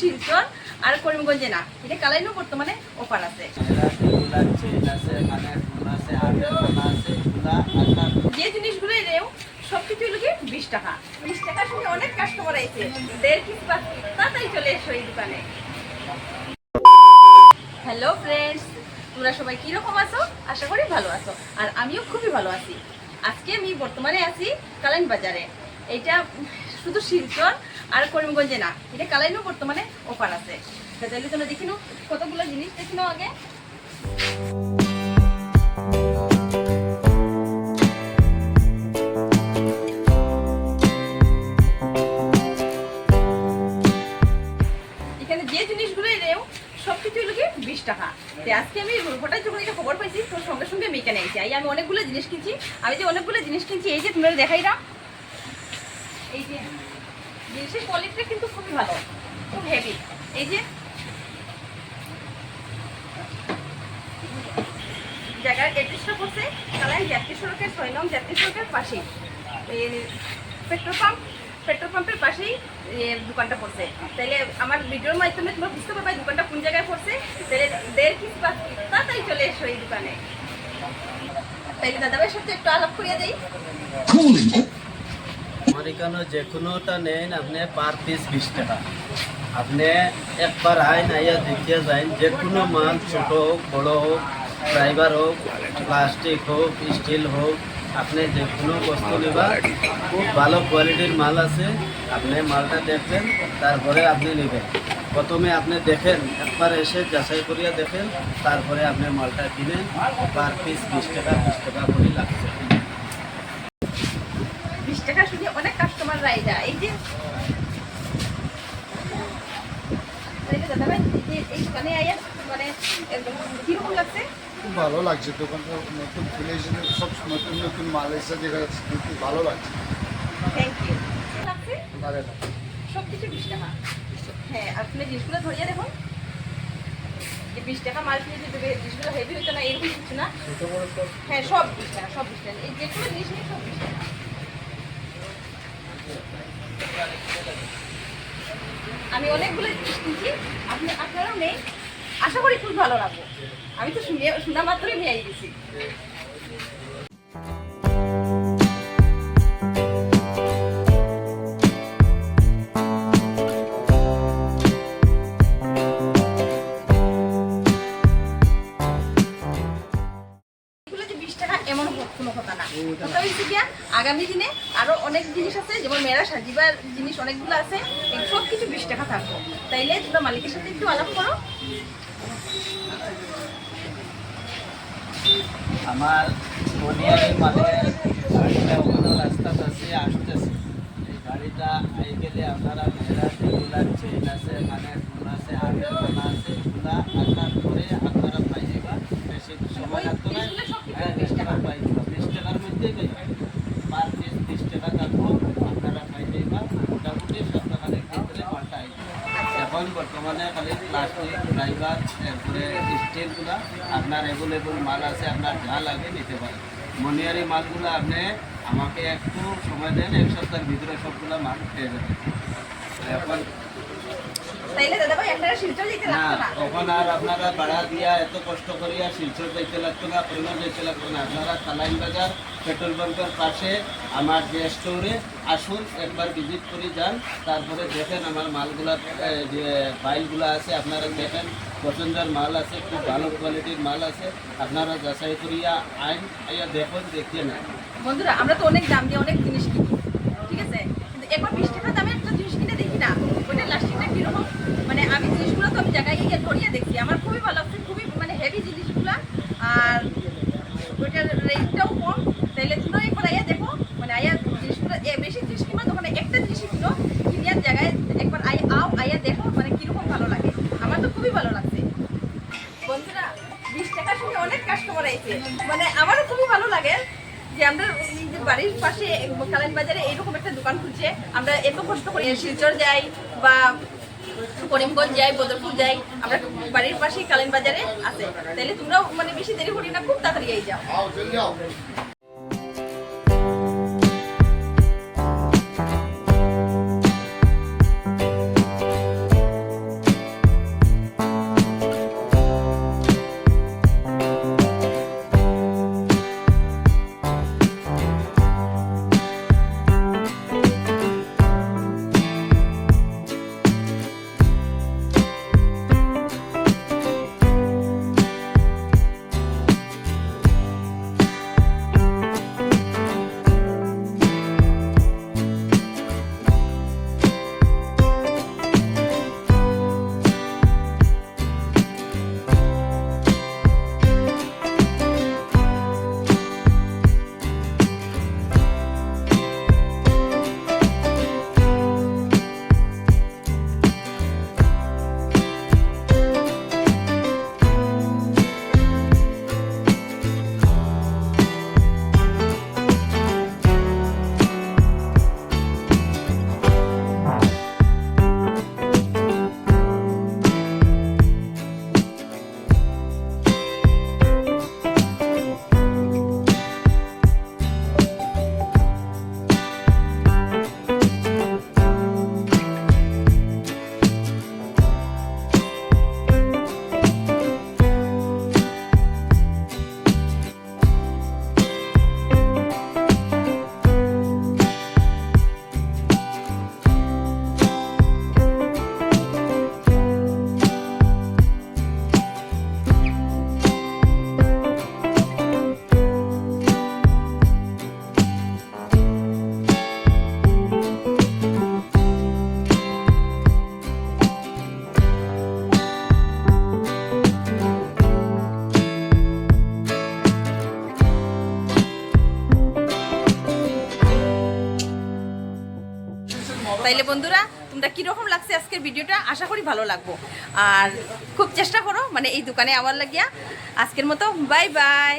শিলচর আর করিমগঞ্জে না। এটা কালাইনও বর্তমানে অফার আছে। আছে আছে আছে যে জিনিসগুলো নেও সব কিছু লোকে বিশ টাকা। বিশ টাকার সঙ্গে অনেক কাস্টমার আইছে। দেড় পাঁচ তাড়াতাড়ি চলে এসো এই দোকানে। হ্যালো ফ্রেন্ডস তোমরা সবাই কীরকম আছো? আশা করি ভালো আছো। আর আমিও খুবই ভালো আছি। আজকে আমি বর্তমানে আছি কালাইন বাজারে এটা শুধু শিলচর আর করিমগঞ্জে না, এটা কালাইনও বর্তমানে অফার আছে। তাহলে তোমরা দেখিনো কতগুলো জিনিস দেখিনো আগে। এখানে যে জিনিসগুলোই নেও সব কিছুই লোকে বিশ টাকা। আজকে আমি হঠাৎ খবর পাইছি, তোর সঙ্গে সঙ্গে অনেকগুলো জিনিস কিনছি, আমি যে অনেকগুলো জিনিস কিনছি, এই যে তোমরা দেখাই দাও এই যে জিনিসের কোয়ালিটিটা কিন্তু খুবই খুব হেভি এই যে জায়গার অ্যাড্রেসটা পড়ছে কালাই জাতীয় সড়কের ছয় নং জাতীয় সড়কের পাশেই। পেট্রোল পাম্প পেট্রোল পাম্পের পাশেই দোকানটা পড়ছে। তাহলে আমার ভিডিওর মাধ্যমে তোমরা বুঝতে পারবে দোকানটা কোন জায়গায় পড়ছে। তাহলে দেড় পাঁচ তাড়াতাড়ি চলে এসো এই দোকানে। তাইলে দাদাভাইয়ের সাথে একটু আলাপ করিয়ে আমার এখানে যে কোনোটা নেন আপনি পার পিস বিশ টাকা। আপনি একবার আইন আইয়া দেখিয়ে যান যে কোনো মাল ছোট হোক, বড় হোক, ড্রাইভার হোক, প্লাস্টিক হোক, স্টিল হোক, আপনি যে কোনো বস্তু নেবা, খুব ভালো কোয়ালিটির মাল আছে, আপনি মালটা দেখবেন, তারপরে আপনি নেবেন। প্রথমে আপনি দেখেন, একবার এসে যাচাই করিয়া দেখেন, তারপরে আপনি মালটা কিনেন, পার পিস বিশ টাকা বিশ টাকা করে লাগছে বিশ টাকা শুধু অনেক কাস্টমার রাই যায় এই যে এই দোকানে আইয়া মানে একদম কীরকম লাগছে? খুব ভালো লাগছে দোকানটা নতুন খুলে এসেছে সব নতুন নতুন মাল এসে দেখা যাচ্ছে খুব ভালো লাগছে। থ্যাংক ইউ লাগছে? ভালো লাগছে। সব কিছু বিশ টাকা। হ্যাঁ আপনি জিনিসগুলো ধরিয়ে দেখুন যে বিশ টাকা মাল কিনে হবে জিনিসগুলো হেভি হতো না এরকম কিছু না। হ্যাঁ সব বিশ টাকা সব বিশ টাকা। এই যে কোনো জিনিস নেই সব বিশ টাকা। আমি অনেকগুলো কিনছি। আপনি আপনারাও নেই। আশা করি খুব ভালো লাগবো। আমি তো শুনে শোনা মাত্রই নিয়ে গেছি। আগামী দিনে আরও অনেক জিনিস আছে, যেমন মেয়েরা সাজিবার জিনিস অনেকগুলো আছে সব কিছু বিশ টাকা থাকব। তাইলে তোমরা মালিকের সাথে একটু আলাপ করো। আমার মানে আছে এই গেলে আপনারা মেয়েরা আছে ফুল আছে আছে বেশি সময় লাগতো না হ্যাঁ বিশ টাকা পাই যাবা বিশ পার পিস টাকা আপনারা মোটামুটি পাল্টাই এখন বর্তমানে খালি প্লাস্টিক ড্রাইভার এরপরে স্টিলগুলো আপনার অ্যাভেলেবল মাল আছে আপনার যা লাগে নিতে পারেন। মনিয়ারি মালগুলো আপনি আমাকে একটু সময় দেন এক সপ্তাহের ভিতরে সবগুলো মাল পেয়ে যাবেন। এখন তখন আর আপনারা ভাড়া দিয়া এত কষ্ট করিয়া শিলচর যাইতে লাগতো না পরিমাণ যাইতে লাগতো না। আপনারা কালাইন বাজার পেট্রোল পাম্পের পাশে আমার যে স্টোরে আসুন, একবার ভিজিট করে যান। তারপরে দেখেন আমার মালগুলা যে ফাইলগুলো আছে, আপনারা দেখেন, পছন্দের মাল আছে, খুব ভালো কোয়ালিটির মাল আছে। আপনারা যাচাই করিয়া আইন, আইয়া দেখুন, দেখিয়ে নেন। বন্ধুরা, আমরা তো অনেক দাম দিয়ে অনেক জিনিস কিনি, ঠিক আছে? কিন্তু একবার বিশ টাকা দামের একটা জিনিস কিনে দেখি না। ওইটা লাস্টিংটা কীরকম? মানে আমি জিনিসগুলো তো আমি জায়গায় গিয়ে ধরিয়ে দেখি, আমার খুবই ভালো লাগছে খুবই মানে হেভি জিনিসগুলো আর ওইটার রেটটাও কম তাইলে তোমরা একবার আইয়া দেখো মানে আয়া জিনিসগুলো এ, বেশি জিনিস কিনো তখন একটা জিনিসই কিনো কিনিয়ার জায়গায় একবার আই আও আইয়া দেখো মানে কীরকম ভালো লাগে আমার তো খুবই ভালো লাগছে বন্ধুরা বিশ টাকার সঙ্গে মানে আমারও খুবই ভালো লাগে যে আমরা যে বাড়ির পাশে কালাইন বাজারে এরকম একটা দোকান খুলছে আমরা এত কষ্ট করে শিলচর যাই বা করিমগঞ্জ যাই, বদরপুর যাই, আমরা বাড়ির পাশেই কালেন বাজারে আছে। তাহলে তোমরাও মানে বেশি দেরি করি না, খুব তাড়াতাড়ি এই তাইলে বন্ধুরা, তোমরা কীরকম লাগছে আজকের ভিডিওটা? আশা করি ভালো লাগবো। আর খুব চেষ্টা করো মানে এই দোকানে আমার লাগিয়া। আজকের মতো, বাই বাই।